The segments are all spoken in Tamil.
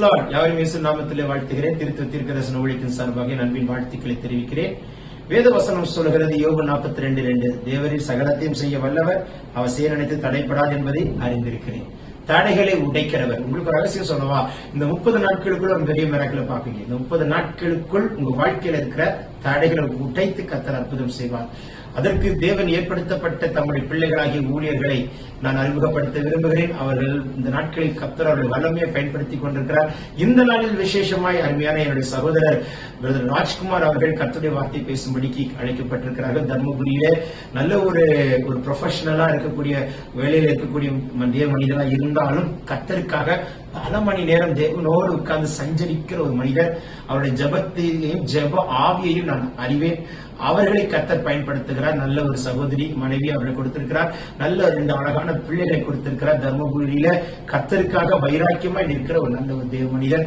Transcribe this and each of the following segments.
யாரும் இயேசு நாமத்திலே வாழ்த்துகிறேன். திருத்த தீர்க்கதர்சன ஊழியத்தின் சார்பாக நண்பின் வாழ்த்துக்களை தெரிவிக்கிறேன். வேத வசனம் சொல்கிறது யோக நாற்பத்தி ரெண்டு. ரெண்டு தேவரின் சகலத்தையும் செய்ய வல்லவர் அவர் செய்ய நினைத்து தடைப்படாது என்பதை அறிந்திருக்கிறேன். தடைகளை உடைக்கிறவர். உங்களுக்கு ஒரு ரகசியம் சொல்லவா? இந்த முப்பது நாட்களுக்குள்ள ஒரு பெரிய மிராக்களை பார்ப்பீங்க. இந்த முப்பது நாட்களுக்குள் உங்க வாழ்க்கையில இருக்கிற தடைகளை உடைத்து கத்தர் அற்புதம் செய்வார். அதற்கு தேவன் ஏற்படுத்தப்பட்ட தம்முடைய பிள்ளைகளாகிய ஊழியர்களை நான் அறிமுகப்படுத்த விரும்புகிறேன். அவர்கள் இந்த நாட்களில் கத்தர் அவர்கள் வல்லமையை பயன்படுத்திக் கொண்டிருக்கிறார். இந்த நாளில் விசேஷமாய் அருமையான என்னுடைய சகோதரர் பிரதர் ராஜ்குமார் அவர்கள் கத்துடைய வார்த்தை பேசும்படிக்கு அழைக்கப்பட்டிருக்கிறார்கள். தர்மபுரியிலே நல்ல ஒரு ஒரு ப்ரொஃபஷனலா இருக்கக்கூடிய வேலையில் இருக்கக்கூடிய தேவ மனிதனா இருந்தாலும் கத்தருக்காக பல மணி நேரம் தேவனோடு உட்கார்ந்து சஞ்சரிக்கிற ஒரு மனிதர். அவருடைய ஜபத்தையும் ஜப ஆவியையும் நான் அறிவேன். அவர்களை கத்தர் பயன்படுத்துகிறார். நல்ல ஒரு சகோதரி மனைவி அவர்களை கொடுத்திருக்கிறார். நல்ல ரெண்டு அழகான பிள்ளைகளை கொடுத்திருக்கிறார். தர்மபுரியில கத்தருக்காக வைராக்கியமாய் நிற்கிற ஒரு நல்ல ஒரு தேவ மனிதர்.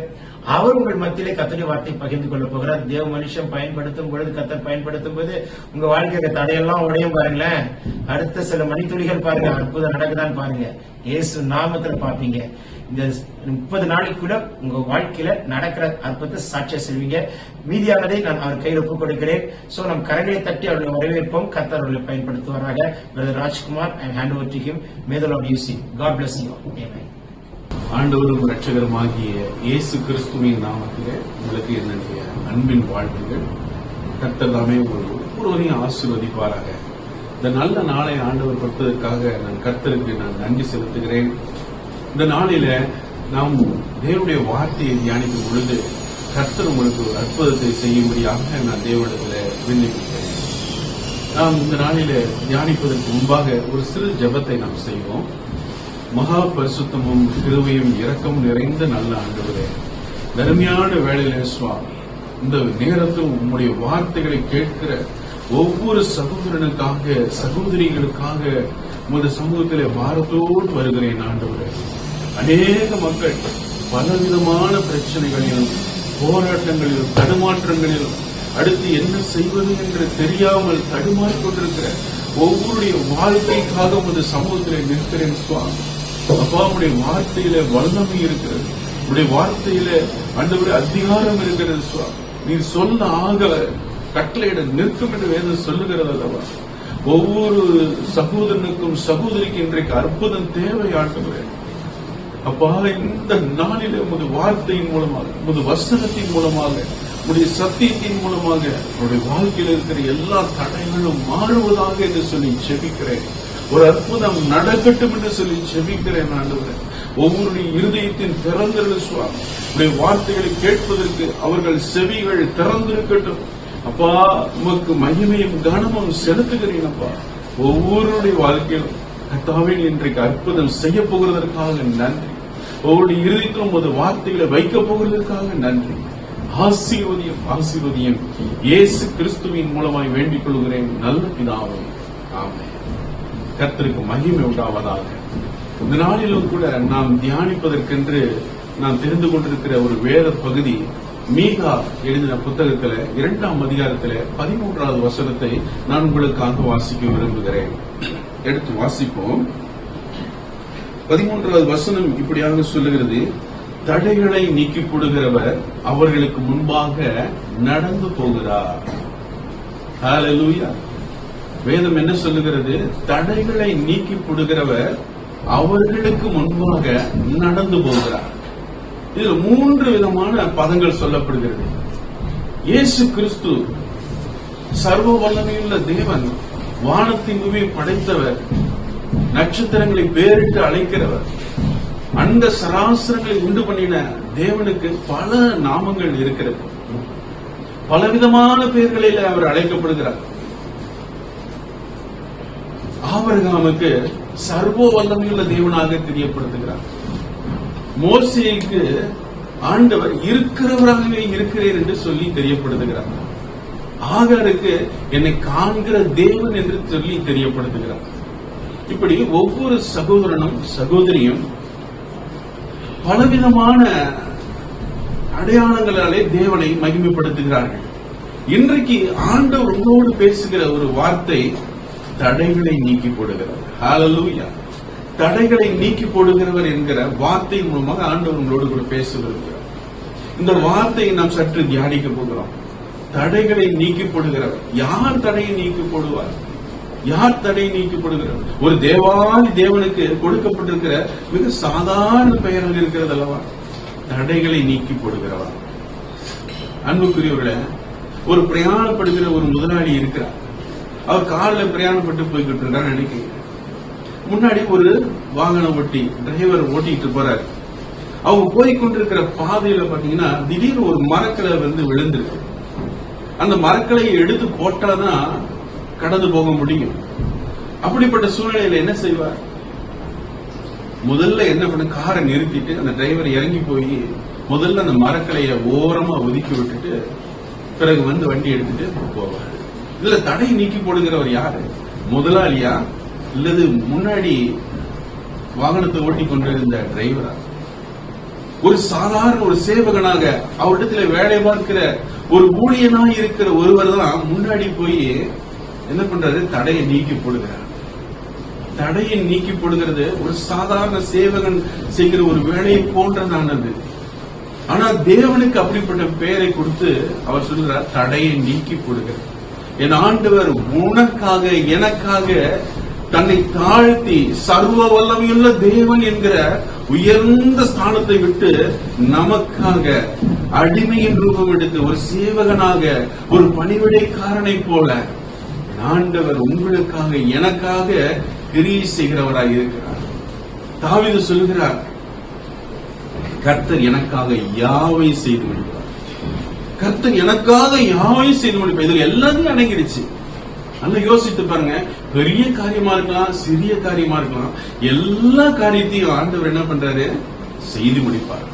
அவர் உங்கள் மத்தியிலே கத்தரி வார்த்தை பகிர்ந்து கொள்ள போகிறார். தேவ மனுஷன் பயன்படுத்தும் பொழுது கத்தர் பயன்படுத்தும் போது உங்க வாழ்க்கையில தடையெல்லாம் உடையும் பாருங்களேன். அடுத்த சில மணித்துளிகள் பாருங்க. அற்புதம் நடக்குதான்னு பாருங்க. இயேசு நாமத்துல பாப்பீங்க இந்த முப்பது நாளைக்குள்ள உங்க வாழ்க்கையில நடக்கிற அற்புதத்தை சாட்சியா செல்வீங்க. மீதியானதை நான் அவர் கையில் ஒப்புக் கொடுக்கிறேன். சோ நம் கரங்களை தட்டி அவர்களை வரவேற்போம் கத்தர் அவர்களை பயன்படுத்துவாராக. Brother Rajkumar and hand over to him மேதல் of யூசி காட் பிளஸ் யூ ஆண்டவரும் ரட்சகருமாகிய இயேசு கிறிஸ்துவின் நாமத்திலே உங்களுக்கு என்னுடைய அன்பின் வாழ்த்துகள் கர்த்ததாமே ஒவ்வொருவரையும் ஆசீர்வதிப்பாராக. இந்த நல்ல நாளை ஆண்டவர் கொடுத்ததற்காக நான் கர்த்தருக்கு நான் நன்றி செலுத்துகிறேன். இந்த நாளில நாம் தேவனுடைய வார்த்தையை தியானிக்கும் பொழுது கர்த்தர் உங்களுக்கு ஒரு அற்புதத்தை செய்யும்படியாக நான் தேவனிடத்தில் விண்ணப்பிக்கிறேன். நாம் இந்த நாளில தியானிப்பதற்கு முன்பாக ஒரு சிறு ஜெபத்தை நாம் செய்வோம். மகா பரிசுத்தமும் கிருவையும் இரக்கம் நிறைந்த நல்ல ஆண்டுகளே தர்மையான வேலையில சுவா இந்த நேரத்தில் உம்முடைய வார்த்தைகளை கேட்கிற ஒவ்வொரு சகோதரனுக்காக சகோதரிகளுக்காக உங்களுடைய சமூகத்திலே பாரத்தோடு வருகிறேன் ஆண்டவரே. அநேக மக்கள் பலவிதமான பிரச்சனைகளிலும் போராட்டங்களிலும் தடுமாற்றங்களிலும் அடுத்து என்ன செய்வது என்று தெரியாமல் தடுமாறி கொண்டிருக்கிற ஒவ்வொருடைய வாழ்க்கைக்காக உமது சமூகத்திலே நிற்கிறேன் சுவாமி. அப்பா உடைய வார்த்தையில வல்லமை இருக்கிறது. உடைய வார்த்தையில ஆண்டவரே அதிகாரம் இருக்கிறது சுவாமி. நீ சொல்ல ஆக கட்டளையிட நிற்கும் என்று வேதம் சொல்லுகிறது அல்லவா? ஒவ்வொரு சகோதரனுக்கும் சகோதரிக்கு இன்றைக்கு அற்புதம் தேவை ஆண்டவரே அப்பா இந்த நாளிலே உமது வார்த்தையின் மூலமாக உமது வசனத்தின் மூலமாக உடைய சத்தியத்தின் மூலமாக உடைய வாழ்க்கையில் இருக்கிற எல்லா தடைகளும் மாறுவதாக என்று சொல்லி செபிக்கிறேன் ஒரு அற்புதம் நடக்கட்டும் என்று சொல்லி செபிக்கிறேன் ஆண்டவரே. ஒவ்வொருடைய இருதயத்தின் திறந்திருந்த சுவாமி உடைய வார்த்தைகளை கேட்பதற்கு அவர்கள் செவிகள் திறந்திருக்கட்டும். அப்பா உமக்கு மகிமையும் கனமும் செலுத்துகிறேன் அப்பா. ஒவ்வொருடைய வாழ்க்கையிலும் கத்தாவில் இன்றைக்கு அற்புதம் செய்ய போகிறதற்காக நன்றி. ஒவ்வொருடைய இருதயத்திலும் உமது வார்த்தைகளை வைக்கப் போகிறதற்காக நன்றி. ஆசீர்வதியம் ஆசீர்வதியம் இயேசு கிறிஸ்துவின் மூலமாய் வேண்டிக் கொள்கிறேன். நல்ல பிதாவை ஆமென். கர்த்தருக்கு மகிமை உண்டாவதாக. இந்த நாளிலும் கூட நாம் தியானிப்பதற்கென்று நான் தெரிந்து கொண்டிருக்கிற ஒரு வேத பகுதி மீகா எழுதின புத்தகத்துல இரண்டாம் அதிகாரத்துல பதிமூன்றாவது வசனத்தை நான் உங்களுக்காக வாசிக்க விரும்புகிறேன். எடுத்து வாசிப்போம். பதிமூன்றாவது வசனம் இப்படியாக சொல்லுகிறது. தடைகளை நீக்கி போடுகிறவர் அவர்களுக்கு முன்பாக நடந்து போகிறார். வேதம் என்ன சொல்லுகிறது? தடைகளை நீக்கி போடுகிறவர் அவர்களுக்கு முன்பாக நடந்து போகிறார். இதுல மூன்று விதமான பதங்கள் சொல்லப்படுகிறது. இயேசு கிறிஸ்து சர்வ வல்லமையுள்ள தேவன் வானத்தின் படைத்தவர் நட்சத்திரங்களை பேரிட்டு அழைக்கிறவர். அந்த சராசரங்களை உண்டு பண்ணின தேவனுக்கு பல நாமங்கள் இருக்கிறது. பலவிதமான பெயர்களில் அவர் அழைக்கப்படுகிறார். ஆபரகாமுக்கு சர்வ வல்லமையுள்ள தேவனாக தெரியப்படுத்துகிறார். மோசேக்கு ஆண்டவர் இருக்கிறவராகவே இருக்கிறேன் என்று சொல்லி தெரியப்படுத்துகிறார். ஆகாருக்கு என்னை காண்கிற தேவன் என்று சொல்லி தெரியப்படுத்துகிறார். இப்படி ஒவ்வொரு சகோதரனும் சகோதரியும் பலவிதமான அடையாளங்களாலே தேவனை மகிமைப்படுத்துகிறார்கள். இன்றைக்கு ஆண்டவர் உங்களோடு பேசுகிற ஒரு வார்த்தை தடைகளை நீக்கி போடுகிறார் ஹalleluya தடைகளை நீக்கி போடுகிறவர் என்கிற வார்த்தையின் மூலமாக ஆண்டவர் உங்களோடு கூட பேச விரும்புகிறார் இந்த வார்த்தையை நாம் சற்று தியானிக்க போகிறோம். தடைகளை நீக்கி போடுகிறவர். யார் தடையை நீக்கி போடுவார்? யார் தடையை நீக்கி ஒரு தேவாதி தேவனுக்கு கொடுக்கப்பட்டிருக்கிற மிக சாதாரண பெயர்கள் இருக்கிறது அல்லவா? தடைகளை நீக்கி போடுகிறவர் அன்புக்குரியவர்களே ஒரு பிரயாணப்படுகிற ஒரு முதலாளி இருக்கிறார். அவர் காலில் பிரயாணப்பட்டு போய்கிட்டு இருந்தார் நினைக்கிறேன். முன்னாடி ஒரு வாகனம் ஓட்டி டிரைவர் ஓட்டிட்டு போறாரு. அவங்க போய்கொண்டிருக்கிற பாதையில பாத்தீங்கன்னா திடீர்னு ஒரு மரக்கலை வந்து விழுந்திருக்கு. அந்த மரக்கலையை எடுத்து போட்டாதான் கடந்து போக முடியும். அப்படிப்பட்ட சூழ்நிலையில என்ன செய்வார்? முதல்ல என்ன பண்ண காரை நிறுத்திட்டு அந்த டிரைவர் இறங்கி போய் முதல்ல அந்த மரக்கலைய ஓரமா ஒதுக்கி விட்டுட்டு பிறகு வந்து வண்டி எடுத்துட்டு போவார். இதுல தடை நீக்கி போடுங்கிறவர் யாரு? முதலாளியா? இல்லது முன்னாடி வாகனத்தை ஓட்டி கொண்டிருந்த டிரைவரா ஒரு சாதாரண ஒரு சேவகனாக அவரிடத்துல வேலை பார்க்கிற ஒரு ஊழியனா இருக்கிற ஒருவர் தான் முன்னாடி போய் என்ன பண்றாரு தடையை நீக்கி போடுகிறார். தடையை நீக்கி போடுகிறது ஒரு சாதாரண சேவகன் செய்கிற ஒரு வேலையை போன்றதானது ஆனா தேவனுக்கு அப்படிப்பட்ட பெயரை கொடுத்து அவர் சொல்கிறார் தடையை நீக்கி போடுகிறார். என் ஆண்டவர் உனக்காக எனக்காக தன்னை தாழ்த்தி சர்வ வல்லமையுள்ள தேவன் என்கிற உயர்ந்த ஸ்தானத்தை விட்டு நமக்காக அடிமையின் ரூபம் எடுத்து ஒரு சேவகனாக ஒரு பணிவிடைக்காரனை போல ஆண்டவர் உங்களுக்காக எனக்காக கிரியை செய்கிறவராய் இருக்கிறார். தாவிது சொல்கிறார் கர்த்தர் எனக்காக யாவை செய்து முடிப்பார்? கர்த்தர் எனக்காக யாவை செய்து முடிப்பார்? இதுல எல்லாத்தையும் அடங்கிடுச்சு. நல்லா யோசித்து பாருங்க. பெரிய காரியமா இருக்கலாம் சிறிய காரியமா இருக்கலாம். எல்லா காரியத்தையும் ஆண்டவர் என்ன பண்றாரு? செய்து முடிப்பார்.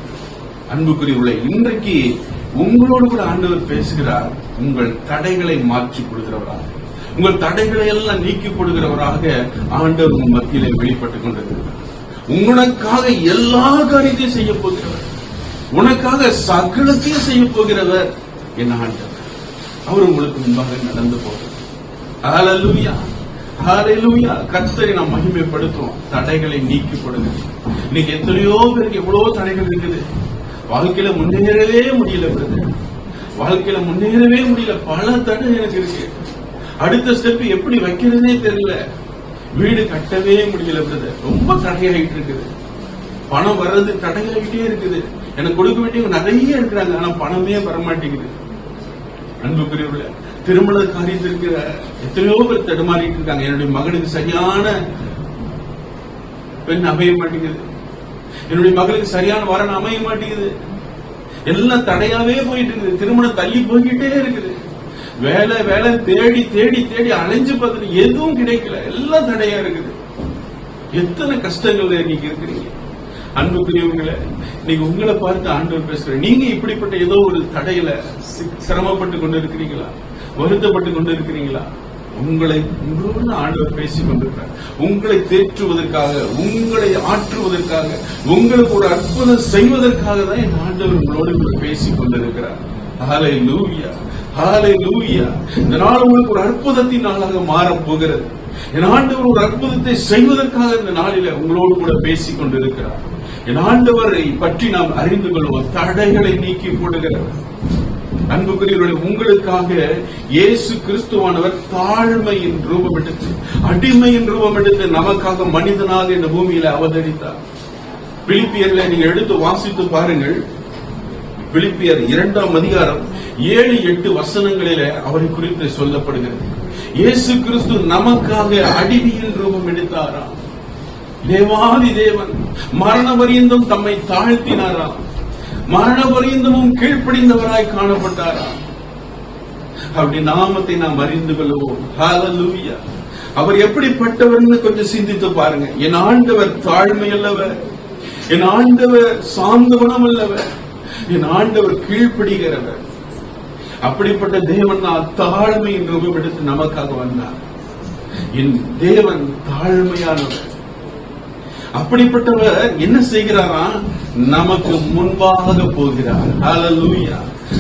உள்ள இன்றைக்கு உங்களோடு கூட ஆண்டவர் பேசுகிறார் உங்கள் தடைகளை மாற்றி கொடுக்கிறவராக உங்கள் தடைகளை எல்லாம் நீக்கி கொடுக்கிறவராக ஆண்டவர் உங்கள் மத்தியிலே வெளிப்பட்டுக் கொண்டிருக்கிறார். உனக்காக எல்லா காரியத்தையும் செய்ய போகிறவர். உனக்காக சகலத்தையும் செய்ய போகிறவர் என் ஆண்டவர். அவர் உங்களுக்கு முன்பாக நடந்து போகிறார் ஹalleluya ஹalleluya கர்த்தரை நாம் மகிமைப்படுத்துவோம். தடைகளை நீக்கி கொடுங்க இன்னைக்கு எத்தனையோ பேருக்கு எவ்வளவு தடைகள் இருக்குது. வாழ்க்கையில முன்னேறவே முடியல பிரதர் வாழ்க்கையில முன்னேறவே முடியல. பல தடை எனக்கு இருக்கு. அடுத்த ஸ்டெப் எப்படி வைக்கிறதுனே தெரியல. வீடு கட்டவே முடியல பிரதர் ரொம்ப தடையாயிட்டு இருக்குது. பணம் வர்றது தடையாயிட்டே இருக்குது. எனக்கு கொடுக்க வேண்டியவங்க நிறைய இருக்கிறாங்க. ஆனா பணமே வர மாட்டேங்குது திருமண காரியத்திற்கு எத்தனையோ பேர் தடுமாறிட்டு இருக்காங்க. என்னுடைய மகனுக்கு சரியான பெண் அமைய மாட்டேங்குது. என்னுடைய மகளுக்கு சரியான வரன் அமைய மாட்டேங்குது. எல்லாம் தடையாவே போயிட்டு இருக்குது. திருமணம் தள்ளி போய்கிட்டே இருக்குது. வேலை வேலை தேடி தேடி தேடி அலைஞ்சு பார்த்துட்டு எதுவும் கிடைக்கல. எல்லாம் தடையா இருக்குது. எத்தனை கஷ்டங்கள்ல நீங்க இருக்கிறீங்க. அன்புக்குரியவங்களே நீங்க உங்களை பார்த்து ஆண்டவர் பேசுறேன் நீங்க இப்படிப்பட்ட ஏதோ ஒரு தடையில சிரமப்பட்டு கொண்டு இருக்கிறீங்களா வருத்தப்பட்டு கொண்டு இருக்கிறீங்களா உங்களை உங்களோடு ஆண்டவர் பேசிக் கொண்டிருக்கிறார். உங்களை தேற்றுவதற்காக உங்களை ஆற்றுவதற்காக உங்களுக்கு ஒரு அற்புதம் செய்வதற்காக தான் என் ஆண்டவர் உங்களோடு கூட பேசிக் கொண்டிருக்கிறார். ஹாலை லூவியா இந்த நாள் உங்களுக்கு ஒரு அற்புதத்தின் நாளாக மாறப் போகிறது. என் ஆண்டவர் ஒரு அற்புதத்தை செய்வதற்காக இந்த நாளில உங்களோடு கூட பேசிக் கொண்டிருக்கிறார். என் ஆண்டவரை பற்றி நாம் அறிந்து கொள்வோம். தடைகளை நீக்கி போடுகிறார். அன்புக்குரியவர்களே உங்களுக்காக இயேசு கிறிஸ்துவானவர் தாழ்மையின் ரூபம் எடுத்து அடிமையின் ரூபம் எடுத்து நமக்காக மனிதனாக இந்த பூமியில அவதரித்தார். பிலிப்பியர்ல நீங்க எடுத்து வாசித்து பாருங்கள். பிலிப்பியர் இரண்டாம் அதிகாரம் ஏழு எட்டு வசனங்களிலே அவரை குறித்து சொல்லப்படுகிறது. இயேசு கிறிஸ்து நமக்காக அடிமையின் ரூபம் எடுத்தாராம் தேவாதி தேவன் மரண பரியந்தம் தம்மை தாழ்த்தினாராம் மரண பரியந்தமும் கீழ்ப்படிந்தவராய் காணப்பட்டாராம் அப்படி நாமத்தை நாம் அறிந்து கொள்வோம். ஹalleluya அவர் எப்படிப்பட்டவர்னு கொஞ்சம் சிந்தித்து பாருங்க. என் ஆண்டவர் தாழ்மையுள்ளவர். என் ஆண்டவர் சாந்த குணம் அல்லவர் என் ஆண்டவர் கீழ்ப்படுகிறவர். அப்படிப்பட்ட தேவன் நான் தாழ்மையின் ரூபம் எடுத்து நமக்காக வந்தார். என் தேவன் தாழ்மையானவர். அப்படிப்பட்டவர் என்ன செய்கிறாரா? நமக்கு முன்பாக போகிறார். ஹalleluya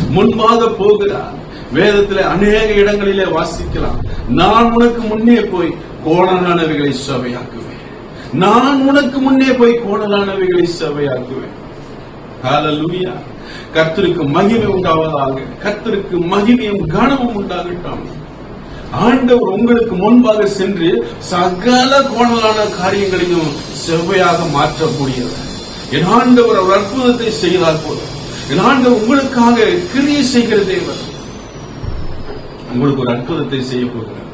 முன்பாக போகிறார். வேதத்துல அநேக இடங்களிலே வாசிக்கலாம். நான் உனக்கு முன்னே போய் கோணலானவைகளை சபையாக்குவேன். நான் உனக்கு முன்னே போய் கோணலானவைகளை சபையாக்குவேன். ஹalleluya கர்த்தருக்கு மகிமை உண்டாவதாக கர்த்தருக்கு மகிமையும் கனமும் உண்டாகட்டும். ஆண்டவர் உங்களுக்கு முன்பாக சென்று சகல கோணலான காரியங்களையும் செவ்வையாக மாற்றக்கூடியவர். என் ஆண்டவர் அவர் அற்புதத்தை செய்தால் போதும். என் ஆண்டவர் உங்களுக்காக கிரியை செய்கிற தேவர் உங்களுக்கு ஒரு அற்புதத்தை செய்ய போகிறார்.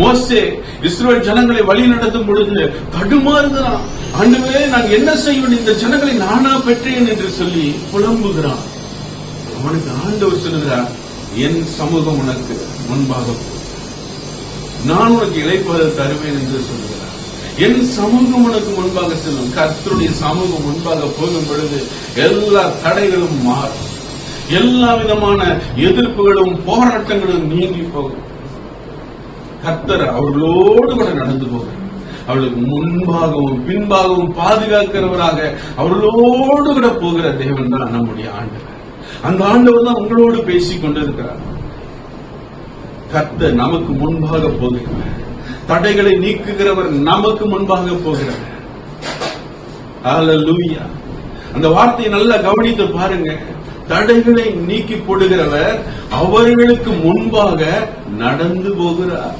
மோசே இஸ்ரோ ஜனங்களை வழி நடத்தும் பொழுது தடுமாறுகிறான். ஆண்டவரே நான் என்ன செய்வேன்? இந்த ஜனங்களை நானா பெற்றேன் என்று சொல்லி புலம்புகிறான். அவனுக்கு ஆண்டவர் சொல்லுகிறார் என் சமூகம் உனக்கு முன்பாக நான் உனக்கு இழைப்பதை தருவேன் என்று சொல்லுகிறார். என் சமூகம் உனக்கு முன்பாக செல்லும். கர்த்தருடைய சமூகம் முன்பாக போகும் பொழுது எல்லா தடைகளும் மாறும். எல்லா விதமான எதிர்ப்புகளும் போராட்டங்களும் நீங்கி போகும். கர்த்தர் அவர்களோடு கூட நடந்து போகிறார். அவளுக்கு முன்பாகவும் பின்பாகவும் பாதுகாக்கிறவராக அவர்களோடு கூட போகிற தேவன் தான் நம்முடைய ஆண்டவர். அந்த ஆண்டவர் தான் உங்களோடு பேசிக் கொண்டிருக்கிறார். கத்த நமக்கு முன்பாக போகிறார். தடைகளை நீக்குகிறவர் நமக்கு முன்பாக போகிறார். அந்த வார்த்தையை நல்லா கவனித்து பாருங்க. தடைகளை நீக்கி போடுகிறவர் அவர்களுக்கு முன்பாக நடந்து போகிறார்.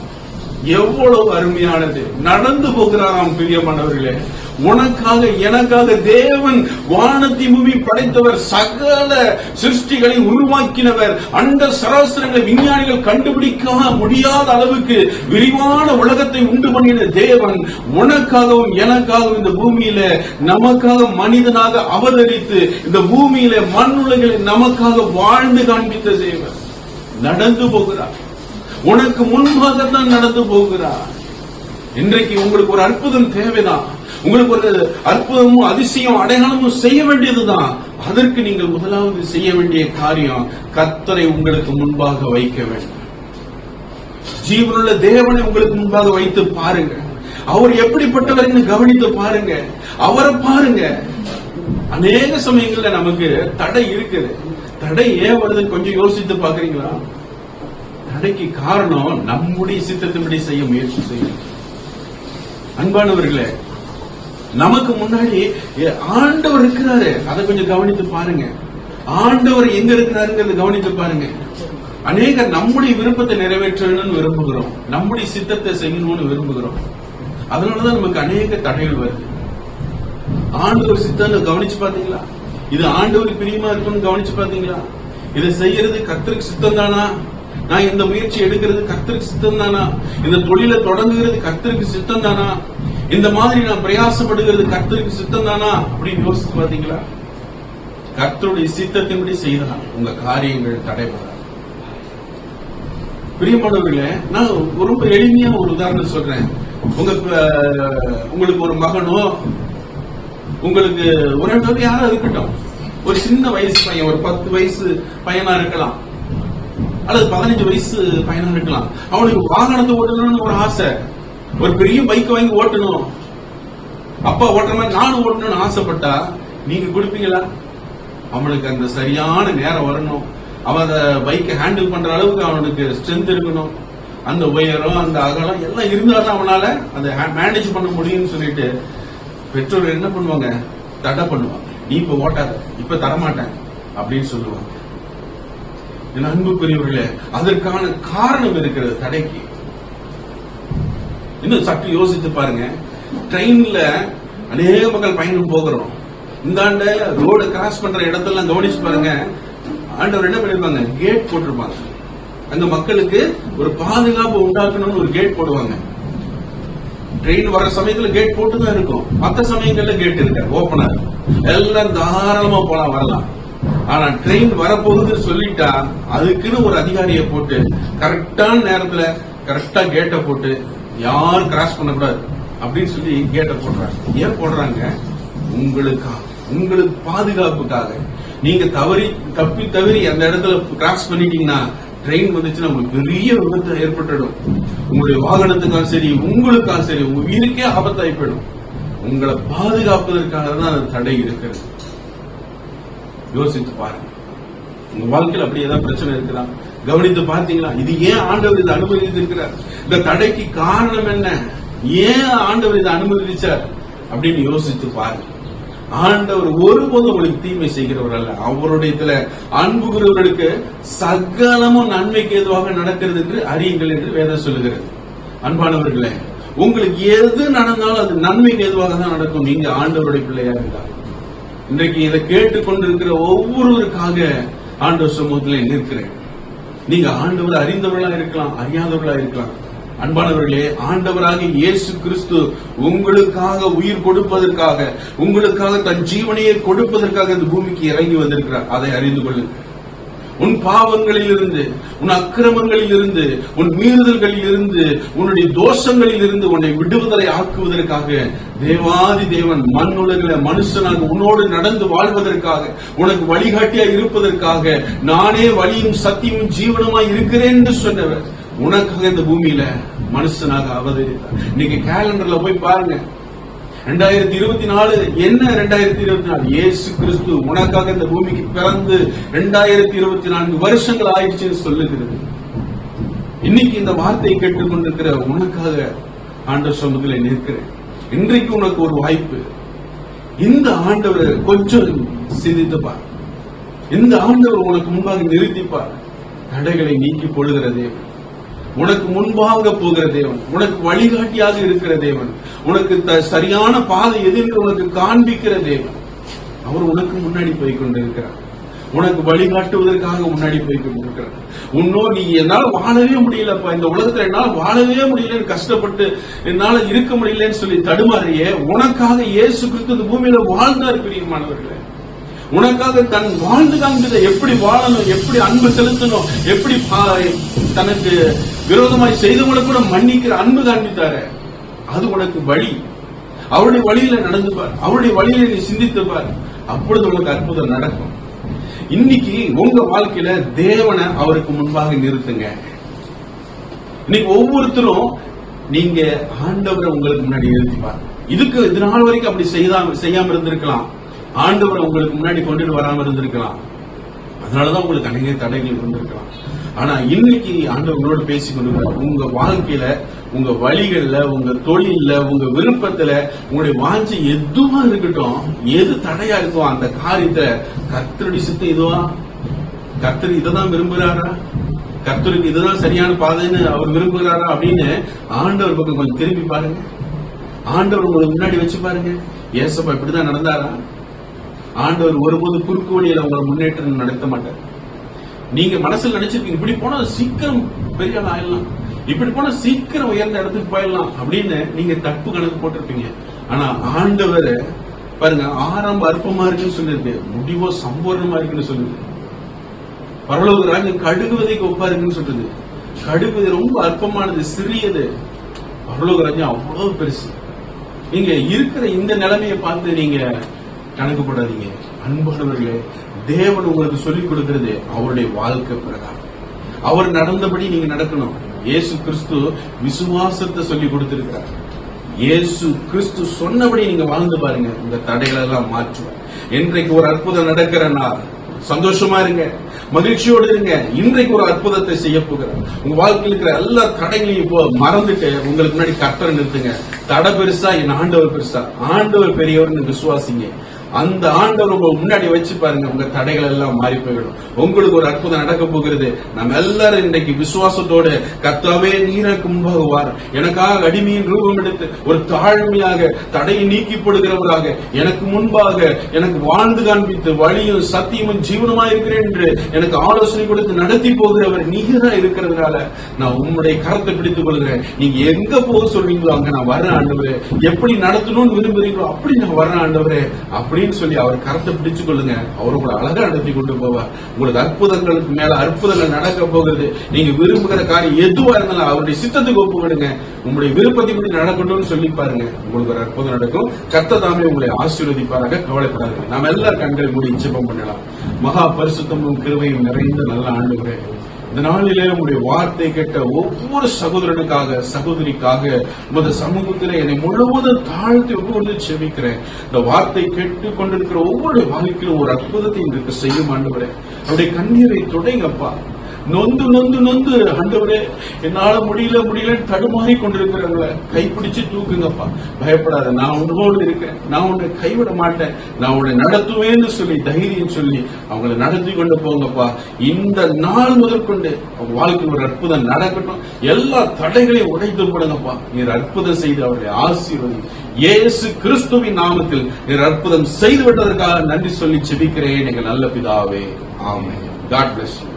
எவ்வளவு அருமையானது. நடந்து போகிறாராம் பிரியமானவர்களே உனக்காக எனக்காக தேவன் வானத்தி பூமி படைத்தவர் சகல சிருஷ்டிகளை உருவாக்கினவர் அந்த சராசரங்களை விஞ்ஞானிகள் கண்டுபிடிக்க முடியாத அளவுக்கு விரிவான உலகத்தை உண்டு பண்ணின தேவன் உனக்காகவும் எனக்காகவும் இந்த பூமியில நமக்காக மனிதனாக அவதரித்து இந்த பூமியில மண் உலகில் நமக்காக வாழ்ந்து காண்பித்த தேவன். நடந்து போகிறார். உனக்கு முன்பாகத்தான் நடந்து போகிறார் இன்றைக்கு உங்களுக்கு ஒரு அற்புதம் தேவைதான். உங்களுக்கு ஒரு அற்புதமும் அதிசயம் அடையாளமும் செய்ய வேண்டியதுதான். அதற்கு நீங்கள் முதலாவது செய்ய வேண்டிய காரியம் கத்தரை உங்களுக்கு முன்பாக வைக்க வேண்டும். ஜீவனுள்ள தேவனை உங்களுக்கு முன்பாக வைத்து பாருங்க அவர் எப்படிப்பட்டவர் கவனித்து பாருங்க அவரை பாருங்க. அநேக சமயங்கள்ல நமக்கு தடை இருக்குது. தடை ஏன் வருதுன்னு கொஞ்சம் யோசித்து பாக்குறீங்களா தடைக்கு காரணம் நம்முடைய சித்தத்தின்படி செய்ய முயற்சி செய்யும் அன்பானவர்களே நமக்கு முன்னாடி ஆண்டவர் இருக்கிறாரு. அதை கொஞ்சம் கவனித்து பாருங்க. ஆண்டவர் எங்க இருக்கிறாருங்கிறத கவனித்து பாருங்க. அநேக நம்முடைய விருப்பத்தை நிறைவேற்றணும்னு விரும்புகிறோம். நம்முடைய சித்தத்தை செய்யணும்னு விரும்புகிறோம். அதனாலதான் நமக்கு அநேக தடைகள் வருது. ஆண்டவர் சித்தம் கவனிச்சு பாத்தீங்களா இது ஆண்டவர் பிரியமா இருக்கும்னு கவனிச்சு பாத்தீங்களா இதை செய்யறது கத்திரிக்கு சித்தம் தானா நான் இந்த முயற்சி எடுக்கிறது கர்த்தருக்கு சித்தம் தானா இந்த தொழிலை தொடங்குகிறது கர்த்தருக்கு சித்தம் தானா இந்த மாதிரி நான் பிரயாசப்படுகிறது கர்த்தருக்கு சித்தம் தானா அப்படின்னு யோசிச்சு பாத்தீங்களா கர்த்தருடைய சித்தத்தின்படி செய்யலாம் உங்க காரியங்கள் தடைபடாது. பிரியமானவர்களே நான் ரொம்ப எளிமையா ஒரு உதாரணம் சொல்றேன். உங்க உங்களுக்கு ஒரு மகனோ உங்களுக்கு உறவினர் யாரோ இருக்கட்டும். ஒரு சின்ன வயசு பையன் ஒரு பத்து வயசு பையனா இருக்கலாம். அல்லது பதினஞ்சு வயசு பயணம் இருக்கலாம். அவனுக்கு வாகனத்தை ஓட்டணும்னு ஒரு ஆசை. ஒரு பெரிய பைக் வாங்கி ஓட்டணும். அப்பா ஓட்டுற மாதிரி நானும் ஓட்டணும்னு ஆசைப்பட்டா நீங்க கொடுப்பீங்களா? அவனுக்கு அந்த சரியான நேரம் வரணும். அவன் அந்த பைக்கை ஹேண்டில் பண்ற அளவுக்கு அவனுக்கு ஸ்ட்ரென்த் இருக்கணும். அந்த உயரம் அந்த அகலம் எல்லாம் இருந்தாதான் அவனால அதை மேனேஜ் பண்ண முடியும்னு சொல்லிட்டு பெற்றோர் என்ன பண்ணுவாங்க? தடை பண்ணுவாங்க. நீ இப்ப ஓட்டாத. இப்ப தரமாட்டேன். அப்படின்னு சொல்லுவாங்க. என் அன்புக்குரியவர்களே அதற்கான காரணம் இருக்கிறது தடைக்கு. இன்னும் சற்று யோசித்து பாருங்க. ட்ரெயின்ல அநேக மக்கள் பயணம் போகிறோம். இந்தாண்ட ரோடு கிராஸ் பண்ற இடத்தெல்லாம் கவனிச்சு பாருங்க. ஆண்டவர் என்ன பண்ணிருப்பாங்க? கேட் போட்டிருப்பாங்க. அங்க மக்களுக்கு ஒரு பாதுகாப்பு உண்டாக்கணும்னு ஒரு கேட் போடுவாங்க. ட்ரெயின் வர சமயத்துல கேட் போட்டு தான் இருக்கும். மத்த சமயங்கள்ல கேட் இருக்க ஓபனா எல்லாம் தாராளமா போலாம் வரலாம். ஆனா ட்ரெயின் வரப்போகுதுன்னு சொல்லிட்டா அதுக்குன்னு ஒரு அதிகாரியை போட்டு கரெக்டான நேரத்துல கரெக்டா கேட்டை போட்டு யாரும் கிராஸ் பண்ணக்கூடாது அப்படின்னு சொல்லி கேட்டை போடுறாங்க. ஏன் போடுறாங்க? உங்களுக்கா? உங்களுக்கு பாதுகாப்புக்காக. நீங்க தவறி தப்பி தவறி அந்த இடத்துல கிராஸ் பண்ணிட்டீங்கன்னா ட்ரெயின் வந்துச்சுன்னா உங்களுக்கு பெரிய விபத்து ஏற்பட்டுடும். உங்களுடைய வாகனத்துக்கும் சரி உங்களுக்காக சரி உங்க உயிருக்கே ஆபத்தாகி போயிடும். உங்களை பாதுகாப்பதற்காக தான் அந்த தடை இருக்கிறது. யோசித்து பாருங்க. உங்க வாழ்க்கையில் அப்படி ஏதாவது பிரச்சனை இருக்குதா? கவனித்து பார்த்தீங்களா? இது ஏன் ஆண்டவர் இதை அனுமதித்திருக்கிறார்? இந்த தடைக்கு காரணம் என்ன? ஏன் ஆண்டவர் இதை அனுமதிச்சார்? அப்படின்னு யோசித்து பாருங்க. ஆண்டவர் ஒருபோதும் உங்களுக்கு தீமை செய்கிறவர் அல்ல. அவருடைய இதுல அன்புகிறவர்களுக்கு சகலமும் நன்மைக்கு ஏதுவாக நடக்கிறது என்று அறியுங்கள் என்று வேதம் சொல்லுகிறது. அன்பானவர்களே உங்களுக்கு எது நடந்தாலும் அது நன்மைக்கு ஏதுவாக தான் நடக்கும். நீங்க ஆண்டவருடைய பிள்ளையா இருந்தால் இன்றைக்கு இதை கேட்டுக்கொண்டிருக்கிற ஒவ்வொருவருக்காக ஆண்டவர் சமூகத்தில் நிற்கிறேன். நீங்க ஆண்டவர் அறிந்தவர்களா இருக்கலாம் அறியாதவர்களா இருக்கலாம். அன்பானவர்களே ஆண்டவராக இயேசு கிறிஸ்து உங்களுக்காக உயிர் கொடுப்பதற்காக உங்களுக்காக தன் ஜீவனையை கொடுப்பதற்காக இந்த பூமிக்கு இறங்கி வந்திருக்கிறார். அதை அறிந்து கொள்ளுங்கள். உன் பாவங்களில் இருந்து உன் அக்கிரமங்களில் இருந்து உன் மீறுதல்களில் இருந்து உன்னுடைய தோஷங்களில் இருந்து உன்னை விடுவதலை ஆக்குவதற்காக தேவாதி தேவன் மண்ணுலகில மனுஷனாக உன்னோடு நடந்து வாழ்வதற்காக உனக்கு வழிகாட்டியா இருப்பதற்காக நானே வழியும் சத்தியமும் ஜீவனமாய் இருக்கிறேன் என்று சொன்னவர். உனக்காக இந்த பூமியில மனுஷனாக அவதரித்தார். இன்னைக்கு கேலண்டர்ல போய் பாருங்க. ரெண்டாயிரத்தி இருபத்தி நாலு என்ன ரெண்டாயிரத்தி இருபத்தி நாலு? ஏசு கிறிஸ்து உனக்காக இந்த பூமிக்கு பிறந்து ரெண்டாயிரத்தி இருபத்தி நான்கு வருஷங்கள் ஆயிடுச்சுன்னு சொல்லுகிறது. இன்னைக்கு இந்த வார்த்தையை கேட்டுக்கொண்டிருக்கிற உனக்காக ஆண்டவர் சமூகத்தில் நிற்கிறேன். இன்றைக்கு உனக்கு ஒரு வாய்ப்பு. இந்த ஆண்டவரை கொஞ்சம் சிந்தித்துப்பார். இந்த ஆண்டவர் உனக்கு முன்பாக நிறுத்திப்பார். தடைகளை நீக்கி பொழுகிறதே உனக்கு முன்பாக போகிற தேவன் உனக்கு வழிகாட்டியாக இருக்கிற தேவன் உனக்கு த- சரியான பாதை எது என்று உனக்கு காண்பிக்கிற தேவன். அவர் உனக்கு முன்னாடி போய் கொண்டிருக்கிறார். உனக்கு வழிகாட்டுவதற்காக முன்னாடி போய் கொண்டிருக்கிறார். உன்னோ நீ என்னால் வாழவே முடியலப்பா. இந்த உலகத்துல என்னால் வாழவே முடியலன்னு கஷ்டப்பட்டு என்னால இருக்க முடியலன்னு சொல்லி தடுமாறிய உனக்காக இயேசு கிறிஸ்து இந்த பூமியில வாழ்ந்தார் பிரியமானவர்களே. உனக்காக தன் வாழ்ந்து காண்பித்த எப்படி வாழணும் எப்படி அன்பு செலுத்தணும் எப்படி பா- தனக்கு விரோதமாய் செய்தவங்களை கூட மன்னிக்கிற அன்பு காண்பித்தாரு. அது உனக்கு வழி. அவருடைய வழியில நடந்து பார். அவருடைய வழியில நீ சிந்தித்து பார். அப்பொழுது உனக்கு அற்புதம் நடக்கும். இன்னைக்கு உங்க வாழ்க்கையில தேவனை அவருக்கு முன்பாக நிறுத்துங்க. இன்னைக்கு ஒவ்வொருத்தரும் நீங்க ஆண்டவரை உங்களுக்கு முன்னாடி நிறுத்திப்பார் இதுக்கு இது நாள் வரைக்கும் அப்படி செய்யாம செய்யாம இருந்திருக்கலாம். ஆண்டவரை உங்களுக்கு முன்னாடி கொண்டுட்டு வராமல் இருந்திருக்கலாம். அதனாலதான் உங்களுக்கு அநேக தடைகள் இருந்திருக்கலாம் ஆனா இன்னைக்கு ஆண்டவங்களோட பேசி கொண்டிருக்கிறார் உங்க வாழ்க்கையில உங்க வழிகள்ல உங்க தொழில்ல உங்க விருப்பத்துல உங்களுடைய வாஞ்சி எதுவா இருக்கட்டும் எது தடையா இருக்கோ அந்த காரியத்தை கத்தருடைய சித்தம் இதுவா? கத்தர் இததான் விரும்புகிறாரா? கத்தருக்கு இதுதான் சரியான பாதைன்னு அவர் விரும்புகிறாரா அப்படின்னு ஆண்டவர் பக்கம் கொஞ்சம் திரும்பி பாருங்க. ஆண்டவர் உங்களுக்கு முன்னாடி வச்சு பாருங்க. ஏசப்பா இப்படிதான் நடந்தாரா? ஆண்டவர் ஒருபோது குறுக்கு வழியில உங்களை முன்னேற்றம் நடத்த மாட்டார். நீங்க மனசுல நினைச்சிருக்கீங்க இப்படி போனா சீக்கிரம் பெரிய ஆள் ஆயிடலாம். இப்படி போனா சீக்கிரம் உயர்ந்த இடத்துக்கு போயிடலாம் அப்படின்னு நீங்க தப்பு கணக்கு போட்டிருப்பீங்க. ஆனா ஆண்டவர் பாருங்க ஆரம்ப அற்பமா இருக்குன்னு சொல்லிருக்கு முடிவோ சம்பூர்ணமா இருக்குன்னு சொல்லுது பரலோக ராஜ்யம் கடுகுவதைக்கு ஒப்பா இருக்குன்னு சொல்றது கடுகுவதை ரொம்ப அற்பமானது சிறியது. பரலோக ராஜ்யம் அவ்வளவு பெருசு. நீங்க இருக்கிற இந்த நிலைமையை பார்த்து நீங்க கணக்கு போடாதீங்க அன்பானவர்களே தேவன் உங்களுக்கு சொல்லிக் கொடுக்கிறது அவருடைய வாழ்க்கை பிரகாரம். அவர் நடந்தபடி நீங்க நடக்கணும். இயேசு கிறிஸ்து விசுவாசத்தை சொல்லி கொடுத்திருக்கிறார். இயேசு கிறிஸ்து சொன்னபடி நீங்க வாழ்ந்து பாருங்க. உங்க தடைகளை எல்லாம் மாற்றுவோம் இன்றைக்கு ஒரு அற்புதம் நடக்கிற சந்தோஷமா இருங்க. மகிழ்ச்சியோடு இருங்க. இன்றைக்கு ஒரு அற்புதத்தை செய்ய போகிறேன் உங்க வாழ்க்கையில் இருக்கிற எல்லா தடைகளையும் இப்போ மறந்துட்டு உங்களுக்கு முன்னாடி கர்த்தரை நிறுத்துங்க. தடை பெருசா என் ஆண்டவர் பெருசா. ஆண்டவர் பெரியவர்னு விசுவாசிங்க. அந்த ஆண்டவர் உங்க முன்னாடி வச்சு பாருங்க உங்க தடைகள் எல்லாம் மாறி போயிடும். உங்களுக்கு ஒரு அற்புதம் நடக்க போகிறது. நம்ம எல்லாரும் இன்றைக்கு விசுவாசத்தோடு கத்தாவே நீருக்கு முன்பாக வார் எனக்காக அடிமையின் ரூபம் எடுத்து ஒரு தாழ்மையாக தடையை நீக்கி போடுகிறவராக எனக்கு முன்பாக எனக்கு வாழ்ந்து காண்பித்து வழியும் சத்தியமும் ஜீவனமா இருக்கிறேன் என்று எனக்கு ஆலோசனை கொடுத்து நடத்தி போகிறவர் நீங்க இருக்கிறதுனால நான் உங்களுடைய கரத்தை பிடித்துக் கொள்கிறேன். நீங்க எங்க போக சொல்றீங்களோ அங்க நான் வர்றேன் ஆண்டவரே. எப்படி நடத்தணும்னு விரும்புறீங்களோ அப்படி நான் வர்றேன் ஆண்டவரே. அப்படின்னு சொல்லி அவர் கரத்தை பிடிச்சு கொள்ளுங்க. அவர் உங்களை அழகா நடத்தி கொண்டு போவார் உங்களுக்கு அற்புதங்களுக்கு மேல அற்புதங்கள் நடக்க போகிறது. நீங்க விரும்புகிற காரியம் எதுவா இருந்தாலும் அவருடைய சித்தத்துக்கு ஒப்பு உங்களுடைய விருப்பத்தை நடக்கட்டும்னு சொல்லி பாருங்க. உங்களுக்கு ஒரு அற்புதம் நடக்கும். கத்த தாமே உங்களை ஆசீர்வதிப்பாராக. கவலைப்படாதீங்க. நாம எல்லாரும் கண்களை மூடி ஜெபம் பண்ணலாம். மகா பரிசுத்தமும் கிருவையும் நிறைந்த நல்ல ஆண்டு இந்த நாளிலே உங்களுடைய வார்த்தை கேட்ட ஒவ்வொரு சகோதரனுக்காக சகோதரிக்காக உமது சமூகத்திலே என்னை முழுவதும் தாழ்த்தி ஒவ்வொரு செவிக்கிறேன் இந்த வார்த்தை கேட்டு கொண்டிருக்கிற ஒவ்வொரு வாழ்க்கையிலும் ஒரு அற்புதத்தை இன்றைக்கு செய்யும் ஆண்டவரே. அவருடைய கண்ணீரை தொடைங்கப்பா. நொந்து நொந்து நொந்து. ஆண்டவரே என்னால முடியல முடியல தடுமாறி கொண்டிருக்கிறவங்கள கைப்பிடிச்சு தூக்குங்கப்பா. பயப்படாத நான் உன்னோடு இருக்கேன் நான் உன்னை கைவிட மாட்டேன். நான் உன்னை நடத்துவேன்னு சொல்லி தைரியம் சொல்லி அவங்களை நடத்தி கொண்டு போங்கப்பா. இந்த நாள் முதற்கொண்டு அவங்க வாழ்க்கையில் ஒரு அற்புதம் நடக்கட்டும். எல்லா தடைகளையும் உடைத்து போடுங்கப்பா நீர் அற்புதம் செய்து அவர்களை ஆசீர்வதி. இயேசு கிறிஸ்துவின் நாமத்தில் நீர் அற்புதம் செய்து விட்டதற்காக நன்றி சொல்லி செபிக்கிறேன். எங்கள் நல்ல பிதாவே. ஆமே காட் பிளஸ் யூ